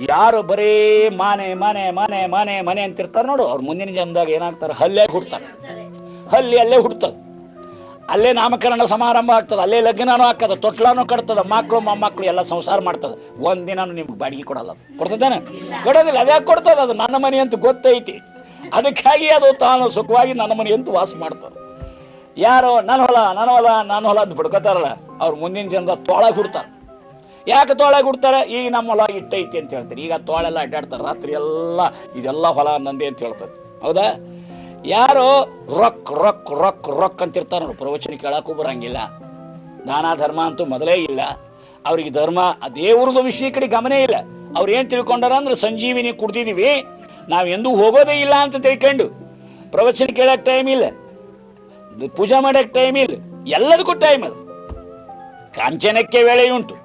ಯಾರು ಬರೀ ಮಾನೆ, ಮನೆ ಮನೆ ಮನೆ ಮನೆ ಅಂತಿರ್ತಾರೆ ನೋಡು. ಅವ್ರು ಮುಂದಿನ ಜನ್ಮದಾಗ ಏನಾಗ್ತಾರೆ? ಹಲ್ಲೆ ಹುಡ್ತಾರೆ. ಹಲ್ಲಿ ಅಲ್ಲೇ ಹುಡ್ತದೆ. ಅಲ್ಲೇ ನಾಮಕರಣ ಸಮಾರಂಭ ಆಗ್ತದೆ. ಅಲ್ಲೇ ಲಗ್ನನೂ ಆಗ್ತದೆ. ತೊಟ್ಲಾನು ಕಟ್ತದೆ. ಮಕ್ಕಳು ಮೊಮ್ಮಕ್ಕಳು ಎಲ್ಲ ಸಂಸಾರ ಮಾಡ್ತದೆ. ಒಂದಿನ ನಿಮ್ಗೆ ಬಾಡಿಗೆ ಕೊಡಲ್ಲ. ಕೊಡ್ತದೇನೆ? ಕೊಡೋದಿಲ್ಲ. ಅದ್ಯಾಕೆ ಕೊಡ್ತದೆ ಅದು? ನನ್ನ ಮನೆ ಅಂತ ಗೊತ್ತೈತಿ. ಅದಕ್ಕಾಗಿ ಅದು ತಾನು ಸುಖವಾಗಿ ನನ್ನ ಮನೆ ಅಂತ ವಾಸ ಮಾಡ್ತದೆ. ಯಾರೋ ನನ್ನ ಹೊಲ ನನ್ನ ಹೊಲ ನನ್ನ ಹೊಲ ಅಂತ ಬಿಡ್ಕೋತಾರಲ್ಲ, ಅವ್ರು ಮುಂದಿನ ಜನದ ತೊಳಗೆ ಹುಡ್ತಾರೆ. ಯಾಕೆ ತೋಳಾಗಿ ಉಡ್ತಾರೆ ಈಗ ನಮ್ಮ ಹೊಲ ಇಟ್ಟೈತಿ ಅಂತ ಹೇಳ್ತಾರೆ. ಈಗ ತೋಳೆಲ್ಲ ಅಡ್ಡಾಡ್ತಾರೆ. ರಾತ್ರಿ ಎಲ್ಲ ಇದೆಲ್ಲ ಹೊಲ ನಂದೇ ಅಂತ ಹೇಳ್ತಾರೆ. ಹೌದಾ? ಯಾರು ರೊಕ್ ರೊಕ್ ರೊಕ್ ರೊಕ್ ಅಂತಿರ್ತಾರೆ ನೋಡಿ. ಪ್ರವಚನ ಕೇಳಕ್ಕೂ ಬರಂಗಿಲ್ಲ. ನಾನಾ ಧರ್ಮ ಅಂತೂ ಮೊದಲೇ ಇಲ್ಲ. ಅವ್ರಿಗೆ ಧರ್ಮ, ದೇವ್ರದ್ದು ವಿಷಯ ಕಡೆ ಗಮನ ಇಲ್ಲ. ಅವ್ರು ಏನು ತಿಳ್ಕೊಂಡಾರ ಅಂದ್ರೆ ಸಂಜೀವಿನಿ ಕುಡ್ದಿದ್ದೀವಿ ನಾವು ಎಂದೂ ಹೋಗೋದೇ ಇಲ್ಲ ಅಂತ ತಿಳ್ಕೊಂಡು. ಪ್ರವಚನ ಕೇಳಕ್ಕೆ ಟೈಮ್ ಇಲ್ಲ. ಪೂಜೆ ಮಾಡಕ್ಕೆ ಟೈಮ್ ಇಲ್ಲ. ಎಲ್ಲದಕ್ಕೂ ಟೈಮ್ ಅದು. ಕಾಂಚನಕ್ಕೆ ವೇಳೆ ಉಂಟು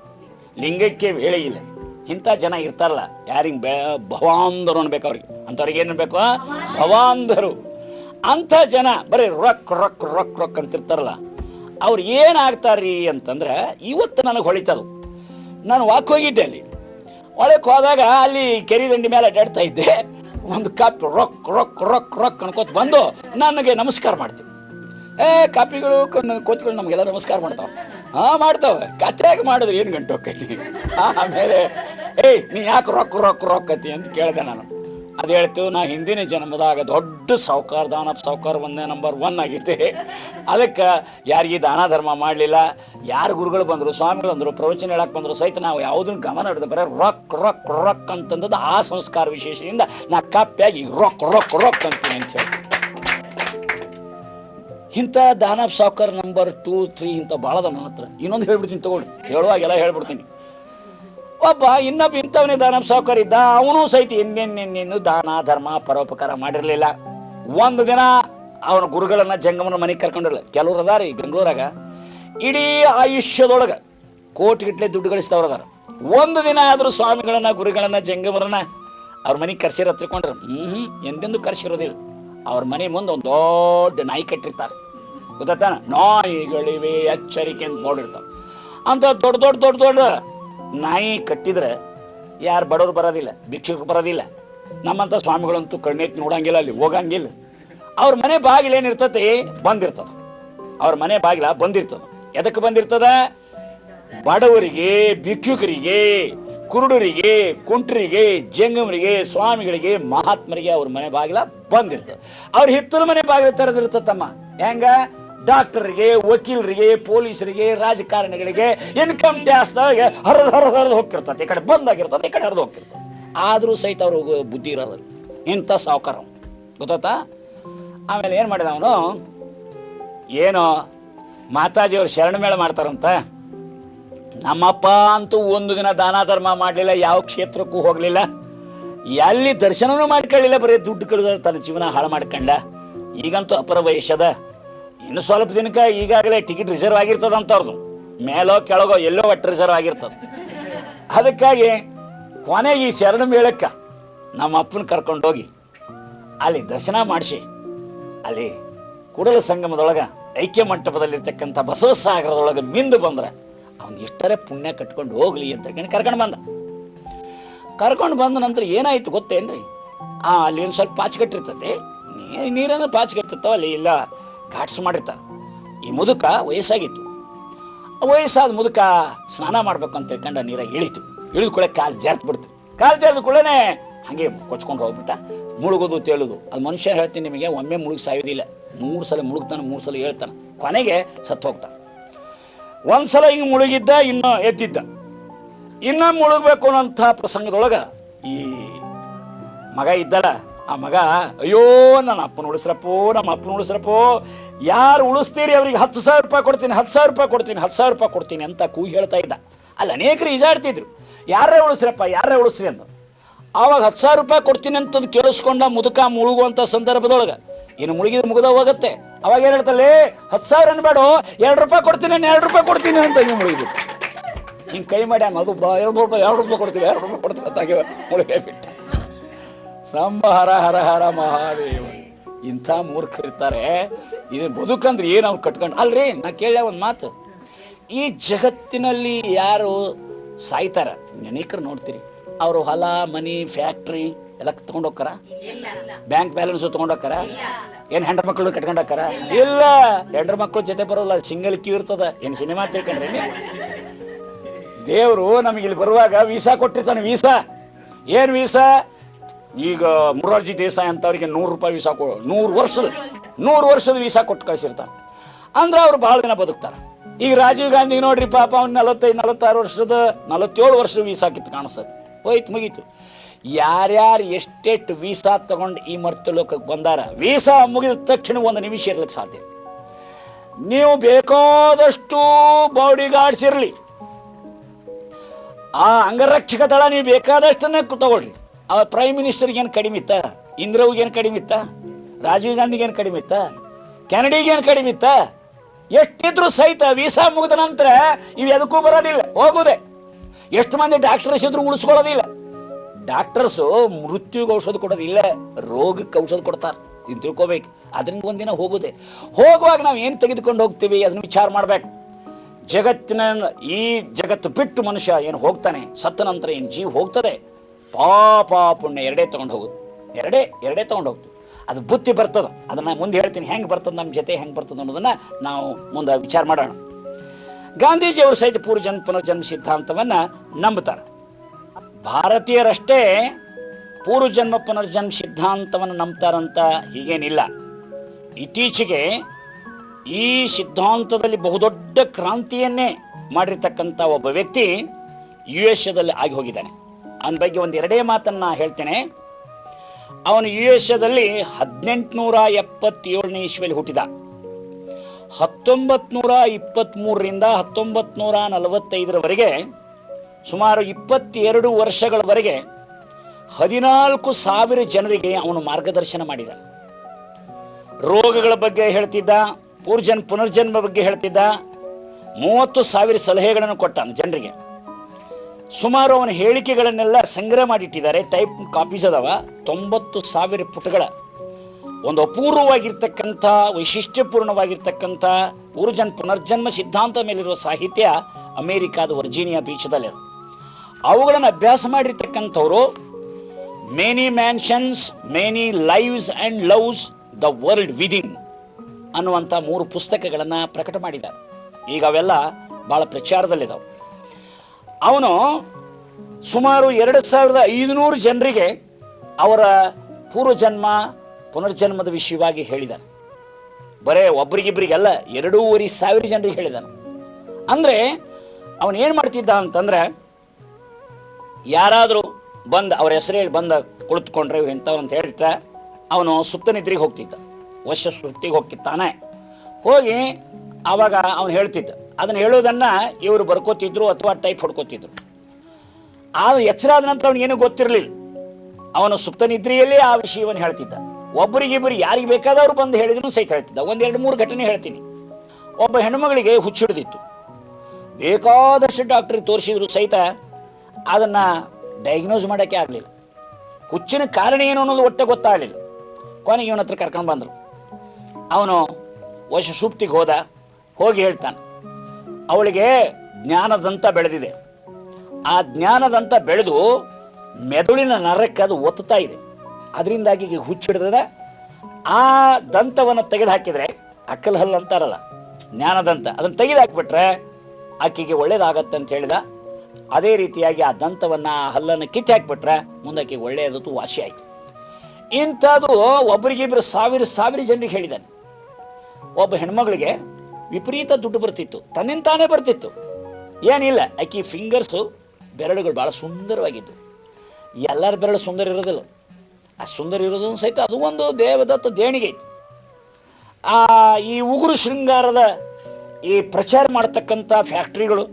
ಲಿಂಗಕ್ಕೆ ವೇಳೆ ಇಲ್ಲ. ಇಂಥ ಜನ ಇರ್ತಾರಲ್ಲ, ಯಾರಿಗೆ ಬೇ, ಭವಾಂಧರು ಅನ್ಬೇಕು ಅವ್ರಿಗೆ. ಅಂಥವ್ರಿಗೆ ಏನು ಅನ್ಬೇಕು? ಭವಾಂಧರು. ಅಂಥ ಜನ, ಬರೀ ರೊಕ್ಕ ರೊಕ್ ರೊಕ್ಕ ರೊಕ್ ಅಂತಿರ್ತಾರಲ್ಲ, ಅವ್ರು ಏನಾಗ್ತಾರ್ರಿ ಅಂತಂದ್ರೆ, ಇವತ್ತು ನನಗೆ ಹೊಳಿತದು. ನಾನು ವಾಕ್ ಹೋಗಿದ್ದೆ ಅಲ್ಲಿ. ಒಳಕ್ಕೆ ಹೋದಾಗ ಅಲ್ಲಿ ಕೆರೆ ದಂಡಿ ಮೇಲೆ ಅಡ್ಡಾಡ್ತಾ ಇದ್ದೆ. ಒಂದು ಕಾಪಿ ರೊಕ್ ರೊಕ್ ರೊಕ್ ರೊಕ್ ಅನ್ಕೋತ ಬಂದು ನನಗೆ ನಮಸ್ಕಾರ ಮಾಡ್ತೀವಿ ಏ, ಕಾಪಿಗಳು ಕೋತಿಗಳು ನಮಗೆಲ್ಲ ನಮಸ್ಕಾರ ಮಾಡ್ತಾವೆ. ಹಾಂ ಮಾಡ್ತಾವೆ ಕತ್ಯಾಗ ಮಾಡಿದ್ರೆ ಏನು ಗಂಟು ಹೋಗ್ತೈತಿ? ಆಮೇಲೆ, ಏಯ್ ನೀ ಯಾಕೆ ರೊಕ್ಕ ರೊಕ್ಕ ರೊಕ್ಕತಿ ಅಂತ ಕೇಳಿದೆ ನಾನು. ಅದು ಹೇಳ್ತು, ನಾ ಹಿಂದಿನ ಜನ್ಮದಾಗ ದೊಡ್ಡ ಸಾವುಕಾರ, ದಾನ ಸಾವುಕಾರ ಒಂದೇ ನಂಬರ್ ಒನ್ ಆಗಿದ್ದೆ. ಅದಕ್ಕೆ ಯಾರಿಗೆ ದಾನ ಧರ್ಮ ಮಾಡಲಿಲ್ಲ. ಯಾರು ಗುರುಗಳು ಬಂದರು, ಸ್ವಾಮಿಗಳು ಬಂದರು, ಪ್ರವಚನ ಹೇಳಕ್ಕೆ ಬಂದರು ಸಹಿತ ನಾವು ಯಾವುದನ್ನು ಗಮನ ಹಿಡಿದು ಬರೀ ರೊಕ್ ರೊಕ್ ರೊಕ್ ಅಂತಂದದ್ದು ಆ ಸಂಸ್ಕಾರ ವಿಶೇಷದಿಂದ ನಾ ಕಪ್ಪಾಗಿ ರೊಕ್ ರೊಕ್ ರೊಕ್ ಅಂತೀನಿ ಅಂತ ಹೇಳಿ ಇಂಥ ದಾನ ಸಾಕರ್ ನಂಬರ್ ಟೂ ತ್ರೀ ಇಂಥ ಭಾಳ ಅದ ನನ್ನ ಹತ್ರ. ಇನ್ನೊಂದು ಹೇಳ್ಬಿಡ್ತೀನಿ ತಗೊಳ್ಳಿ. ಹೇಳುವಾಗೆಲ್ಲ ಹೇಳ್ಬಿಡ್ತೀನಿ. ಒಬ್ಬ ಇನ್ನೊಬ್ಬ ಇಂಥವನೇ ದಾನ ಸಾಕರ್ ಇದ್ದ, ಅವನು ಸಹಿತ ಇನ್ನೆನ್ನೆನ್ನೆನ್ನು ದಾನ, ಧರ್ಮ, ಪರೋಪಕಾರ ಮಾಡಿರಲಿಲ್ಲ. ಒಂದು ದಿನ ಅವನ ಗುರುಗಳನ್ನ ಜಂಗಮನ ಮನೆಗೆ ಕರ್ಕೊಂಡಿರಲ್ಲ, ಕೆಲವ್ರು ಅದಾರ ಈ ಬೆಂಗಳೂರಾಗ, ಇಡೀ ಆಯುಷ್ಯದೊಳಗೆ ಕೋಟಿಗಟ್ಟಲೆ ದುಡ್ಡು ಗಳಿಸ್ತವ್ರು ಅದಾರ. ಒಂದು ದಿನ ಆದರೂ ಸ್ವಾಮಿಗಳನ್ನ, ಗುರುಗಳನ್ನ, ಜಂಗಮರನ್ನ ಅವ್ರ ಮನೆಗೆ ಕರ್ಸಿರ ತಿಳ್ಕೊಂಡ್ರೆ ಹ್ಞೂ ಎಂದೆಂದು ಕರ್ಸಿರೋದಿಲ್ಲ. ಅವ್ರ ಮನೆ ಮುಂದೆ ಒಂದು ದೊಡ್ಡ ನಾಯಿ ಕಟ್ಟಿರ್ತಾರೆ. ಗೊತ್ತಾನ ನಾಯಿಗಳಿವೆ ಎಚ್ಚರಿಕೆ ಅಂತ ನೋಡಿರ್ತಾವೆ. ಅಂತ ದೊಡ್ಡ ದೊಡ್ಡ ದೊಡ್ಡ ದೊಡ್ಡ ನಾಯಿ ಕಟ್ಟಿದ್ರೆ ಯಾರು ಬಡವ್ರು ಬರೋದಿಲ್ಲ, ಭಿಕ್ಷಕರು ಬರೋದಿಲ್ಲ. ನಮ್ಮಂಥ ಸ್ವಾಮಿಗಳಂತೂ ಕಣ್ಣೆತ್ತಿ ನೋಡಂಗಿಲ್ಲ, ಅಲ್ಲಿ ಹೋಗಂಗಿಲ್ಲ. ಅವ್ರ ಮನೆ ಬಾಗಿಲು ಏನಿರ್ತತಿ ಬಂದಿರ್ತದ. ಅವ್ರ ಮನೆ ಬಾಗಿಲ ಬಂದಿರ್ತದ. ಎದಕ್ಕೆ ಬಂದಿರ್ತದ? ಬಡವರಿಗೆ, ಭಿಕ್ಷುಕರಿಗೆ, ಕುರುಡರಿಗೆ, ಕುಂಟ್ರಿಗೆ, ಜಂಗಮರಿಗೆ, ಸ್ವಾಮಿಗಳಿಗೆ, ಮಹಾತ್ಮರಿಗೆ ಅವ್ರ ಮನೆ ಬಾಗಿಲ ಬಂದಿರ್ತದೆ ಅವ್ರ ಹಿತ್ತಲ ಮನೆ ಬಾಗಿಲು ತೆರೆದಿರ್ತತಮ್ಮ ಹೆಂಗ? ಡಾಕ್ಟರ್ಗೆ ವಕೀಲರಿಗೆ, ಪೊಲೀಸರಿಗೆ, ರಾಜಕಾರಣಿಗಳಿಗೆ ಇನ್ಕಮ್ ಟ್ಯಾಕ್ಸ್ದಾಗ ಹರಿದು ಹರಿದು ಹರಿದು ಹೋಗ್ತಿರ್ತದೆ ಈ ಕಡೆ ಬಂದಾಗಿರ್ತದೆ ಈ ಕಡೆ ಹರಿದು ಹೋಗ್ತಿರ್ತದೆ ಆದರೂ ಸಹಿತ ಅವ್ರಿಗೆ ಬುದ್ಧಿ ಇರೋದಿಲ್ಲ. ಇಂಥ ಸಾವುಕಾರ ಗೊತ್ತಾಯ್ತಾ? ಆಮೇಲೆ ಏನು ಮಾಡಿದ ಅವನು? ಏನೋ ಮಾತಾಜಿಯವ್ರು ಶರಣ ಮೇಳ ಮಾಡ್ತಾರಂತ. ನಮ್ಮಪ್ಪ ಅಂತೂ ಒಂದು ದಿನ ದಾನ ಧರ್ಮ ಮಾಡಲಿಲ್ಲ, ಯಾವ ಕ್ಷೇತ್ರಕ್ಕೂ ಹೋಗಲಿಲ್ಲ. ಎಲ್ಲಿ ದರ್ಶನನೂ ಮಾಡ್ಕೊಳ್ಳಿಲ್ಲ, ಬರೀ ದುಡ್ಡು ಕಳೆದ ತನ್ನ ಜೀವನ ಹಾಳು ಮಾಡ್ಕೊಂಡ. ಈಗಂತೂ ಅಪರ ವಯಸ್ಸದ ಇನ್ನು ಸ್ವಲ್ಪ ದಿನಕ್ಕೆ ಈಗಾಗಲೇ ಟಿಕೆಟ್ ರಿಸರ್ವ್ ಆಗಿರ್ತದಂತ ಅವ್ರದ್ದು ಮೇಲೋ ಕೆಳಗೋ ಎಲ್ಲೋ ಒಟ್ಟು ರಿಸರ್ವ್ ಆಗಿರ್ತದ. ಅದಕ್ಕಾಗಿ ಕೊನೆಗೆ ಈ ಶರಣ ಮೇಳಕ್ಕೆ ನಮ್ಮ ಅಪ್ಪನ ಕರ್ಕೊಂಡೋಗಿ ಅಲ್ಲಿ ದರ್ಶನ ಮಾಡಿಸಿ. ಅಲ್ಲಿ ಕೂಡಲ ಸಂಗಮದೊಳಗೆ ಐಕ್ಯ ಮಂಟಪದಲ್ಲಿರ್ತಕ್ಕಂಥ ಬಸವಸಾಗರದೊಳಗೆ ಮಿಂದು ಬಂದ್ರೆ ಅವ್ನು ಇಷ್ಟರೇ ಪುಣ್ಯ ಕಟ್ಕೊಂಡು ಹೋಗ್ಲಿ ಅಂತ ಕರ್ಕೊಂಡು ಬಂದ. ಕರ್ಕೊಂಡು ಬಂದ ನಂತರ ಏನಾಯ್ತು ಗೊತ್ತೇನ್ರಿ ಆ, ಅಲ್ಲಿ ಒಂದು ಸ್ವಲ್ಪ ಪಾಚಿ ಕಟ್ಟಿರ್ತೈತಿ ನೀ ನೀರಂದ್ರೆ ಪಾಚಿ ಕಟ್ಟಿರ್ತಾವ, ಅಲ್ಲಿ ಇಲ್ಲ ಘಾಟ್ಸ್ ಮಾಡಿರ್ತಾರೆ. ಈ ಮುದುಕ ವಯಸ್ಸಾಗಿತ್ತು. ವಯಸ್ಸಾದ ಮುದುಕ ಸ್ನಾನ ಮಾಡ್ಬೇಕು ಅಂತ ತಿಳ್ಕೊಂಡು ನೀರಾಗ ಇಳಿತು. ಇಳಿದು ಕೂಡ ಕಾಲು ಜಾರ್ತ್ ಬಿಡ್ತು. ಕಾಲು ಜರ್ದ ಕೂಡಲೇ ಹಾಗೆ ಕೊಚ್ಕೊಂಡು ಹೋಗ್ಬಿಟ್ಟ. ಮುಳುಗೋದು, ತೇಳುದು. ಅದು ಮನುಷ್ಯ ಹೇಳ್ತೀನಿ ನಿಮಗೆ, ಒಮ್ಮೆ ಮುಳುಗಿ ಸಾಯೋದಿಲ್ಲ. ಮೂರು ಸಲ ಮುಳುಗ್ತಾನೆ, ಮೂರು ಸಲ ಹೇಳ್ತಾನೆ. ಕೊನೆಗೆ ಸತ್ತು ಹೋಗ್ತಾನೆ ಒಂದ್ಸಲ ಹಿಂಗೆ ಮುಳುಗಿದ್ದ, ಇನ್ನು ಎದ್ದಿದ್ದ ಇನ್ನ ಮುಳುಗಬೇಕು ಅನ್ನೋಂಥ ಪ್ರಸಂಗದೊಳಗೆ ಈ ಮಗ ಇದ್ದಲ್ಲ ಆ ಮಗ, ಅಯ್ಯೋ, ನನ್ನ ಅಪ್ಪನ ಉಳಿಸ್ರಪ್ಪೋ, ನಮ್ಮ ಅಪ್ಪನ ಉಳಿಸ್ರಪ್ಪೋ, ಯಾರು ಉಳಿಸ್ತೀರಿ ಅವ್ರಿಗೆ ಹತ್ತು ಸಾವಿರ ರೂಪಾಯಿ ಕೊಡ್ತೀನಿ, ಹತ್ತು ಸಾವಿರ ರೂಪಾಯಿ ಕೊಡ್ತೀನಿ, ಹತ್ತು ಸಾವಿರ ರೂಪಾಯಿ ಕೊಡ್ತೀನಿ ಅಂತ ಕೂಗಿ ಹೇಳ್ತಾ ಇದ್ದ. ಅಲ್ಲಿ ಅನೇಕರು ಈಜಾಡ್ತಿದ್ರು. ಯಾರೇ ಉಳಿಸ್ರಪ್ಪ, ಯಾರೇ ಉಳಿಸ್ರಿ ಅಂತ ಆವಾಗ ಹತ್ತು ಸಾವಿರ ರೂಪಾಯಿ ಕೊಡ್ತೀನಿ ಅಂತಂದು ಕೇಳಿಸ್ಕೊಂಡ ಮುದುಕ ಮುಳುಗುವಂಥ ಸಂದರ್ಭದೊಳಗೆ ಇನ್ನು ಮುಳುಗಿದ ಮುಗಿದ ಹೋಗುತ್ತೆ. ಅವಾಗ ಏನು ಹೇಳ್ತಲ್ಲೇ ಹತ್ತು ಸಾವಿರ ಅನ್ಬೇಡ, ಎರಡು ರೂಪಾಯಿ ಕೊಡ್ತೀನಿ, ಎರಡು ರೂಪಾಯಿ ಕೊಡ್ತೀನಿ ಅಂತ ಹಿಂಗೆ ಮುಳುಗಿಬಿಟ್ಟು ಹಿಂಗೆ ಕೈ ಮಾಡಿ ಅದು ಬಾ, ಎರಡು ರೂಪಾಯಿ ಎರಡು ರೂಪಾಯಿ ಕೊಡ್ತೀವಿ, ಎರಡು ರೂಪಾಯಿ ಕೊಡ್ತೀವಿ ಅಂತ ಹಾಗೆ ಮುಳುಗೇ ಬಿಟ್ಟ. ಸಂಬ ಹರ ಹರ ಹರ ಮಹಾದೇವ. ಇಂಥ ಮೂರ್ಖರಿರ್ತಾರೆ ಇದು ಬದುಕಂದ್ರೆ ಏನು ಅವ್ರು ಕಟ್ಕೊಂಡು ಅಲ್ರಿ, ನಾ ಕೇಳ ಒಂದು ಮಾತು. ಈ ಜಗತ್ತಿನಲ್ಲಿ ಯಾರು ಸಾಯ್ತಾರ? ನೆನೇಕರು ನೋಡ್ತೀರಿ. ಅವರು ಹೊಲ, ಮನಿ ಫ್ಯಾಕ್ಟ್ರಿ ಎಲ್ಲ ತಗೊಂಡು ಹೋಗ್ತಾರ? ಬ್ಯಾಂಕ್ ಬ್ಯಾಲೆನ್ಸ್ ತೊಗೊಂಡೋಗ್ಕರ ಏನು ಹೆಂಡ್ರ ಮಕ್ಕಳು ಕಟ್ಕೊಂಡು ಹೋಗ್ತಾರ? ಇಲ್ಲ, ಹೆಂಡ್ರ ಮಕ್ಕಳು ಜೊತೆ ಬರೋಲ್ಲ ಸಿಂಗಲ್ ಕ್ಯೂ ಇರ್ತದ. ಏನು ಸಿನಿಮಾ ತಿಳ್ಕೊಂಡ್ರಿ ದೇವರು ನಮಗೆ ಇಲ್ಲಿ ಬರುವಾಗ ವೀಸಾ ಕೊಟ್ಟಿರ್ತಾನೆ, ವೀಸಾ. ಏನು ವೀಸಾ? ಈಗ ಮುರಾರ್ಜಿ ದೇಸಾಯಿ ಅಂತವ್ರಿಗೆ ನೂರು ರೂಪಾಯಿ ವೀಸಾ ಕೊ ನೂರು ವರ್ಷದ ನೂರು ವರ್ಷದ ವೀಸಾ ಕೊಟ್ಟು ಕಳಿಸಿರ್ತಾನೆ. ಅಂದ್ರೆ ಅವ್ರು ಭಾಳ ದಿನ ಬದುಕ್ತಾರೆ. ಈಗ ರಾಜೀವ್ ಗಾಂಧಿ ನೋಡ್ರಿ ಪಾಪ ಅವ್ನು ನಲವತ್ತೈದು, ನಲವತ್ತಾರು ವರ್ಷದ, ನಲವತ್ತೇಳು ವರ್ಷದ ವೀಸಾ ಕಿತ್ತು ಕಾಣಿಸ್ತದೆ. ಹೋಯ್ತು, ಮುಗೀತು. ಯಾರ್ಯಾರು ಎಷ್ಟೆಷ್ಟು ವೀಸಾ ತಗೊಂಡು ಈ ಮರ್ತ್ಯ ಲೋಕಕ್ಕೆ ಬಂದಾರ, ವೀಸಾ ಮುಗಿದ ತಕ್ಷಣ ಒಂದು ನಿಮಿಷ ಇರ್ಲಿಕ್ಕೆ ಸಾಧ್ಯ ನೀವು ಬೇಕಾದಷ್ಟು ಬಾಡಿ ಗಾರ್ಡ್ಸ್ ಇರಲಿ ಆ ಅಂಗರಕ್ಷಕ ದಳ ನೀವು ಬೇಕಾದಷ್ಟನ್ನೇ ತಗೊಳ್ರಿ. ಆ ಪ್ರೈಮ್ ಮಿನಿಸ್ಟರ್ಗೆ ಏನು ಕಡಿಮೆ ಇತ್ತ? ಇಂದ್ರವ್ಗೇನು ಕಡಿಮೆ ಇತ್ತ? ರಾಜೀವ್ ಗಾಂಧಿಗೆ ಏನು ಕಡಿಮೆ ಇತ್ತ? ಕೆನಡಿಗೆ ಏನು ಕಡಿಮೆ ಇತ್ತ? ಎಷ್ಟಿದ್ರು ಸಹಿತ ವೀಸಾ ಮುಗಿದ ನಂತರ ಇವು ಎದಕ್ಕೂ ಬರೋದಿಲ್ಲ, ಹೋಗುದೆ. ಎಷ್ಟು ಮಂದಿ ಡಾಕ್ಟರ್ಸ್ ಇದ್ರು ಉಳಿಸ್ಕೊಳ್ಳೋದಿಲ್ಲ. ಡಾಕ್ಟರ್ಸು ಮೃತ್ಯುಗೆ ಔಷಧ ಕೊಡೋದಿಲ್ಲ, ರೋಗಕ್ಕೆ ಔಷಧ ಕೊಡ್ತಾರೆ. ಇದು ತಿಳ್ಕೊಬೇಕು. ಅದರಿಂದ ಒಂದಿನ ಹೋಗುದೆ. ಹೋಗುವಾಗ ನಾವು ಏನು ತೆಗೆದುಕೊಂಡು ಹೋಗ್ತೀವಿ? ಅದನ್ನ ವಿಚಾರ ಮಾಡಬೇಕು. ಜಗತ್ತಿನ ಈ ಜಗತ್ತು ಬಿಟ್ಟು ಮನುಷ್ಯ ಏನು ಹೋಗ್ತಾನೆ? ಸತ್ತ ನಂತರ ಏನು ಜೀವ ಹೋಗ್ತದೆ? ಪಾಪ ಪುಣ್ಯ ಎರಡೇ ತಗೊಂಡು ಹೋಗುದು. ಎರಡೇ ಎರಡೇ ತಗೊಂಡು ಹೋಗ್ತದೆ ಅದು ಬುತ್ತಿ ಬರ್ತದೆ. ಅದನ್ನು ಮುಂದೆ ಹೇಳ್ತೀನಿ. ಹೆಂಗೆ ಬರ್ತದೆ? ನಮ್ಮ ಜೊತೆ ಹೆಂಗೆ ಬರ್ತದೆ ಅನ್ನೋದನ್ನು ನಾವು ಮುಂದೆ ವಿಚಾರ ಮಾಡೋಣ. ಗಾಂಧೀಜಿಯವರು ಸಹಿತ ಪೂರ್ವಜನ್ಮ ಪುನರ್ಜನ್ಮ ಸಿದ್ಧಾಂತವನ್ನು ನಂಬುತ್ತಾರೆ. ಭಾರತೀಯರಷ್ಟೇ ಪೂರ್ವಜನ್ಮ ಪುನರ್ಜನ್ಮ ಸಿದ್ಧಾಂತವನ್ನು ನಂಬ್ತಾರಂತ ಹೀಗೇನಿಲ್ಲ. ಇತ್ತೀಚೆಗೆ ಈ ಸಿದ್ಧಾಂತದಲ್ಲಿ ಬಹುದೊಡ್ಡ ಕ್ರಾಂತಿಯನ್ನೇ ಮಾಡಿರ್ತಕ್ಕಂಥ ಒಬ್ಬ ವ್ಯಕ್ತಿ ಯು ಎಸ್ ಎದಲ್ಲಿ ಆಗಿ ಹೋಗಿದ್ದಾನೆ. ಅವನ ಬಗ್ಗೆ ಒಂದು ಎರಡೇ ಮಾತನ್ನು ಹೇಳ್ತೇನೆ. ಅವನು ಯು ಎಸ್ ಎದಲ್ಲಿ ಹದಿನೆಂಟುನೂರ ಎಪ್ಪತ್ತೇಳನೇ ಇಸ್ವಿಯಲ್ಲಿ ಹುಟ್ಟಿದ. ಹತ್ತೊಂಬತ್ತು ನೂರ ಇಪ್ಪತ್ತ್ಮೂರರಿಂದ ಹತ್ತೊಂಬತ್ತು ನೂರ ನಲವತ್ತೈದರವರೆಗೆ ಸುಮಾರು ಇಪ್ಪತ್ತೆರಡು ವರ್ಷಗಳವರೆಗೆ ಹದಿನಾಲ್ಕು ಸಾವಿರ ಜನರಿಗೆ ಅವನು ಮಾರ್ಗದರ್ಶನ ಮಾಡಿದ. ರೋಗಗಳ ಬಗ್ಗೆ ಹೇಳ್ತಿದ್ದ ಪೂರ್ಜನ್ ಪುನರ್ಜನ್ಮ ಬಗ್ಗೆ ಹೇಳ್ತಿದ್ದ, ಮೂವತ್ತು ಸಾವಿರ ಸಲಹೆಗಳನ್ನು ಕೊಟ್ಟನು ಜನರಿಗೆ. ಸುಮಾರು ಅವನ ಹೇಳಿಕೆಗಳನ್ನೆಲ್ಲ ಸಂಗ್ರಹ ಮಾಡಿಟ್ಟಿದ್ದಾರೆ ಟೈಪ್ ಕಾಪೀಸ್ ಅದಾವ, ತೊಂಬತ್ತು ಸಾವಿರ ಪುಟಗಳ. ಒಂದು ಅಪೂರ್ವವಾಗಿರ್ತಕ್ಕಂಥ, ವೈಶಿಷ್ಟ್ಯಪೂರ್ಣವಾಗಿರ್ತಕ್ಕಂಥ ಪೂರ್ಜನ್ ಪುನರ್ಜನ್ಮ ಸಿದ್ಧಾಂತ ಮೇಲಿರುವ ಸಾಹಿತ್ಯ ಅಮೇರಿಕಾದ ವರ್ಜೀನಿಯಾ ಬೀಚದಲ್ಲಿ ಅವುಗಳನ್ನು ಅಭ್ಯಾಸ ಮಾಡಿರ್ತಕ್ಕಂಥವರು many mansions many lives and loves the world within ಅನ್ನುವಂಥ ಮೂರು ಪುಸ್ತಕಗಳನ್ನು ಪ್ರಕಟ ಮಾಡಿದ. ಈಗ ಅವೆಲ್ಲ ಭಾಳ ಪ್ರಚಾರದಲ್ಲಿದ್ದಾವೆ ಅವನು ಸುಮಾರು ಎರಡು ಸಾವಿರದ ಐದುನೂರು ಜನರಿಗೆ ಅವರ ಪೂರ್ವಜನ್ಮ, ಪುನರ್ಜನ್ಮದ ವಿಷಯವಾಗಿ ಹೇಳಿದನು. ಬರೇ ಒಬ್ರಿಗಿಬ್ರಿಗೆಲ್ಲ ಎರಡೂವರೆ ಸಾವಿರ ಜನರಿಗೆ ಹೇಳಿದನು. ಅಂದರೆ ಅವನು ಏನು ಮಾಡ್ತಿದ್ದ ಅಂತಂದ್ರೆ, ಯಾರಾದರೂ ಬಂದು ಅವ್ರ ಹೆಸರು ಹೇಳಿ ಬಂದ ಕುಳಿತುಕೊಂಡ್ರೆ ಇಂಥವ್ರು ಅಂತ ಹೇಳಿಟ್ರೆ ಅವನು ಸುಪ್ತ ನಿದ್ರೆಗೆ ಹೋಗ್ತಿದ್ದ. ವಶ ಸುಪ್ತಿಗೆ ಹೋಗ್ತಿತ್ತಾನೆ ಹೋಗಿ ಆವಾಗ ಅವನು ಹೇಳ್ತಿದ್ದ. ಅದನ್ನು ಹೇಳೋದನ್ನು ಇವರು ಬರ್ಕೋತಿದ್ರು ಅಥವಾ ಟೈಪ್ ಹೊಡ್ಕೋತಿದ್ರು. ಆ ಎಚ್ಚರ ಆದ ನಂತರ ಅವನಿಗೇನು ಗೊತ್ತಿರಲಿಲ್ಲ. ಅವನು ಸುಪ್ತ ನಿದ್ರೆಯಲ್ಲಿ ಆ ವಿಷಯವನ್ನು ಹೇಳ್ತಿದ್ದ. ಒಬ್ಬರಿಗಿಬ್ಬರು ಯಾರಿಗೆ ಬೇಕಾದವರು ಬಂದು ಹೇಳಿದ್ರು ಸಹಿತ ಹೇಳ್ತಿದ್ದ. ಒಂದೆರಡು ಮೂರು ಘಟನೆ ಹೇಳ್ತೀನಿ. ಒಬ್ಬ ಹೆಣ್ಮಗಳಿಗೆ ಹುಚ್ಚಿಡ್ದಿತ್ತು ಬೇಕಾದಷ್ಟು ಡಾಕ್ಟ್ರಿಗೆ ತೋರಿಸಿದ್ರು ಸಹಿತ ಅದನ್ನು ಡಯಾಗ್ನೋಸ್ ಮಾಡೋಕ್ಕೆ ಆಗಲಿಲ್ಲ. ಹುಚ್ಚಿನ ಕಾರಣ ಏನು ಅನ್ನೋದು ಒಟ್ಟೆ ಗೊತ್ತಾಗಲಿಲ್ಲ. ಕೊನೆಗೆ ಇವನ ಹತ್ರ ಕರ್ಕೊಂಡು ಬಂದರು. ಅವನು ವಶ ಸೂಪ್ತಿಗೆ ಹೋದ, ಹೋಗಿ ಹೇಳ್ತಾನೆ, ಅವಳಿಗೆ ಜ್ಞಾನದಂತ ಬೆಳೆದಿದೆ. ಆ ಜ್ಞಾನದಂತ ಬೆಳೆದು ಮೆದುಳಿನ ನರಕ್ಕೆ ಅದು ಒತ್ತುತ್ತಾ ಇದೆ. ಅದರಿಂದಾಗಿ ಈಗ ಹುಚ್ಚಿಡ್ತದೆ. ಆ ದಂತವನ್ನು ತೆಗೆದು ಹಾಕಿದರೆ ಅಕ್ಕಲ್ ಹಲ್ಲು ಅಂತಾರಲ್ಲ, ಜ್ಞಾನದಂತ, ಅದನ್ನು ತೆಗೆದು ಹಾಕಿಬಿಟ್ರೆ ಆಕೆಗೆ ಒಳ್ಳೇದಾಗತ್ತೆ ಅಂತ ಹೇಳಿದ. ಅದೇ ರೀತಿಯಾಗಿ ಆ ದಂತವನ್ನು ಆ ಹಲ್ಲನ್ನು ಕಿತ್ತು ಹಾಕಿಬಿಟ್ರೆ ಮುಂದೆ ಒಳ್ಳೆಯದು ವಾಸಿ ಆಯಿತು. ಇಂಥದ್ದು ಒಬ್ಬರಿಗಿಬ್ಬರು ಸಾವಿರ ಸಾವಿರ ಜನರಿಗೆ ಹೇಳಿದ್ದಾನೆ. ಒಬ್ಬ ಹೆಣ್ಮಗಳಿಗೆ ವಿಪರೀತ ದುಡ್ಡು ಬರ್ತಿತ್ತು. ತನ್ನಿಂದ ತಾನೇ ಬರ್ತಿತ್ತು. ಏನಿಲ್ಲ ಆಕಿ ಫಿಂಗರ್ಸು ಬೆರಳುಗಳು ಭಾಳ ಸುಂದರವಾಗಿದ್ದು. ಎಲ್ಲರ ಬೆರಳು ಸುಂದರ ಇರೋದಿಲ್ಲ ಆ ಸುಂದರ ಇರೋದನ್ನು ಸಹಿತ ಅದು ಒಂದು ದೇವದತ್ತ ದೇಣಿಗೆ ಐತಿ. ಆ, ಈ ಉಗುರು ಶೃಂಗಾರದ ಈ ಪ್ರಚಾರ ಮಾಡ್ತಕ್ಕಂಥ ಫ್ಯಾಕ್ಟ್ರಿಗಳು,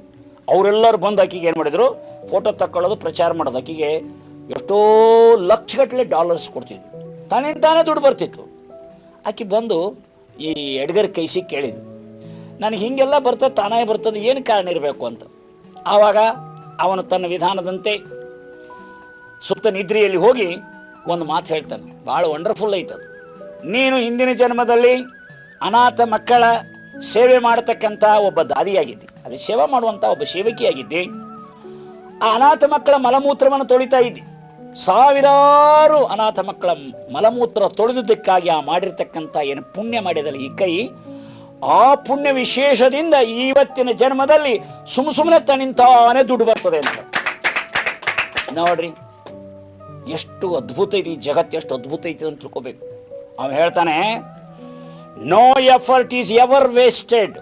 ಅವರೆಲ್ಲರೂ ಬಂದು ಆಕಿಗೆ ಏನು ಮಾಡಿದ್ರು? ಫೋಟೋ ತಕ್ಕೊಳ್ಳೋದು, ಪ್ರಚಾರ ಮಾಡೋದು. ಆಕಿಗೆ ಎಷ್ಟೋ ಲಕ್ಷಗಟ್ಟಲೆ ಡಾಲರ್ಸ್ ಕೊಡ್ತಿದ್ರು. ತಾನೇ ತಾನೇ ದುಡ್ಡು ಬರ್ತಿತ್ತು. ಆಕೆ ಬಂದು ಈ ಎಡ್ಗರ್ ಕೈಸಿ ಕೇಳಿದ ನನಗೆ ಹಿಂಗೆಲ್ಲ ಬರ್ತದೆ ತಾನೇ ಬರ್ತದೆ, ಏನು ಕಾರಣ ಇರಬೇಕು ಅಂತ. ಆವಾಗ ಅವನು ತನ್ನ ವಿಧಾನದಂತೆ ಸುಪ್ತ ನಿದ್ರೆಯಲ್ಲಿ ಹೋಗಿ ಒಂದು ಮಾತು ಹೇಳ್ತಾನೆ. ಭಾಳ ವಂಡರ್ಫುಲ್ ಐತದು ನೀನು ಹಿಂದಿನ ಜನ್ಮದಲ್ಲಿ ಅನಾಥ ಮಕ್ಕಳ ಸೇವೆ ಮಾಡತಕ್ಕಂಥ ಒಬ್ಬ ದಾದಿಯಾಗಿದ್ದಿ. ಅದು ಸೇವೆ ಮಾಡುವಂಥ ಒಬ್ಬ ಸೇವಕಿಯಾಗಿದ್ದಿ. ಆ ಅನಾಥ ಮಕ್ಕಳ ಮಲಮೂತ್ರವನ್ನು ತೊಳಿತಾ ಇದ್ದಿ. ಸಾವಿರಾರು ಅನಾಥ ಮಕ್ಕಳ ಮಲಮೂತ್ರ ತೊಳೆದುದಕ್ಕಾಗಿ ಆ ಮಾಡಿರ್ತಕ್ಕಂಥ ಏನು ಪುಣ್ಯ ಮಾಡಿದಲ್ಲಿ ಈ ಕೈ, ಆ ಪುಣ್ಯ ವಿಶೇಷದಿಂದ ಇವತ್ತಿನ ಜನ್ಮದಲ್ಲಿ ಸುಮ್ ಸುಮ್ಮನೆ ತನ್ನಿಂತಾನೇ ದುಡ್ಡು ಬರ್ತದೆ ಅಂತ. ನೋಡ್ರಿ, ಎಷ್ಟು ಅದ್ಭುತ ಐತಿ ಈ ಜಗತ್ತು, ಎಷ್ಟು ಅದ್ಭುತ ಐತಿ ಅಂತ ತಿಳ್ಕೋಬೇಕು. ಅವನು ಹೇಳ್ತಾನೆ no effort is ever wasted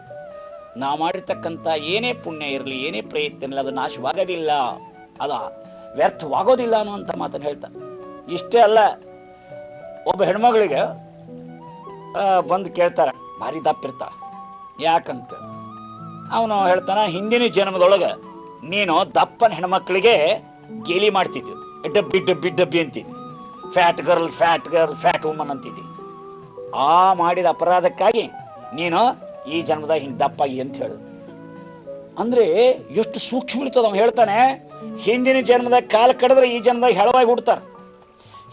ನಾವು ಮಾಡಿರ್ತಕ್ಕಂಥ ಏನೇ ಪುಣ್ಯ ಇರಲಿ, ಏನೇ ಪ್ರಯತ್ನ ಇರಲಿ, ಅದು ನಾಶವಾಗೋದಿಲ್ಲ. ಅದ ವ್ಯರ್ಥವಾಗೋದಿಲ್ಲ ಅನ್ನುವಂಥ ಮಾತನ್ನು ಹೇಳ್ತಾನೆ ಇಷ್ಟೇ ಅಲ್ಲ, ಒಬ್ಬ ಹೆಣ್ಮಗಳಿಗೆ ಬಂದು ಕೇಳ್ತಾರೆ ಭಾರಿ ದಪ್ಪಿರ್ತಾಳ ಯಾಕಂತ. ಅವನು ಹೇಳ್ತಾನೆ, ಹಿಂದಿನ ಜನ್ಮದೊಳಗೆ ನೀನು ದಪ್ಪನ ಹೆಣ್ಮಕ್ಳಿಗೆ ಗೇಲಿ ಮಾಡ್ತಿದ್ವಿ ಡಬ್ಬಿ ಡಬ್ಬಿ ಡಬ್ಬಿ ಅಂತಿದ್ವಿ fat girl fat girl fat woman ಅಂತಿದ್ವಿ ಆ ಮಾಡಿದ ಅಪರಾಧಕ್ಕಾಗಿ ನೀನು ಈ ಜನ್ಮದಾಗ ಹಿಂಗೆ ದಪ್ಪಾಗಿ ಅಂತ ಹೇಳು. ಅಂದರೆ ಎಷ್ಟು ಸೂಕ್ಷ್ಮ ಇರ್ತದೆ, ಅವ್ನು ಹೇಳ್ತಾನೆ ಹಿಂದಿನ ಜನ್ಮದಾಗ ಕಾಲ ಕಡಿದ್ರೆ ಈ ಜನ್ಮದಾಗ ಹೆಳವಾಗಿ ಹುಡ್ತಾರೆ.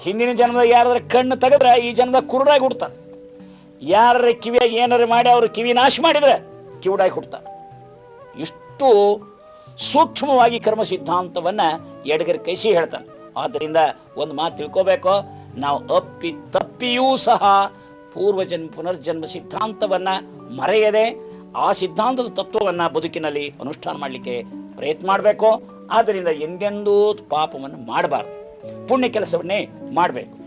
ಹಿಂದಿನ ಜನ್ಮದಾಗ ಯಾರಾದ್ರೆ ಕಣ್ಣು ತೆಗೆದ್ರೆ ಈ ಜನ್ಮದಾಗ ಕುರುಡಾಗಿ ಹುಡ್ತಾರೆ. ಯಾರ ಕಿವಿಯಾಗಿ ಏನಾರು ಮಾಡಿ ಅವರು ಕಿವಿ ನಾಶ ಮಾಡಿದ್ರೆ ಕಿವುಡಾಗಿ ಹುಡ್ತಾರೆ. ಇಷ್ಟು ಸೂಕ್ಷ್ಮವಾಗಿ ಕರ್ಮ ಸಿದ್ಧಾಂತವನ್ನ ಎಡಗರ ಕೈಸಿ ಹೇಳ್ತಾನೆ ಆದ್ದರಿಂದ ಒಂದು ಮಾತು ತಿಳ್ಕೋಬೇಕು. ನಾವು ಅಪ್ಪಿ ತಪ್ಪಿಯೂ ಸಹ ಪೂರ್ವಜನ್ಮ ಪುನರ್ಜನ್ಮ ಸಿದ್ಧಾಂತವನ್ನ ಮರೆಯದೆ ಆ ಸಿದ್ಧಾಂತದ ತತ್ವವನ್ನ ಬದುಕಿನಲ್ಲಿ ಅನುಷ್ಠಾನ ಮಾಡಲಿಕ್ಕೆ ಪ್ರಯತ್ನ ಮಾಡಬೇಕು. ಆದ್ದರಿಂದ ಎಂದೆಂದೂ ಪಾಪವನ್ನು ಮಾಡಬಾರ್ದು. ಪುಣ್ಯ ಕೆಲಸವನ್ನೇ ಮಾಡಬೇಕು.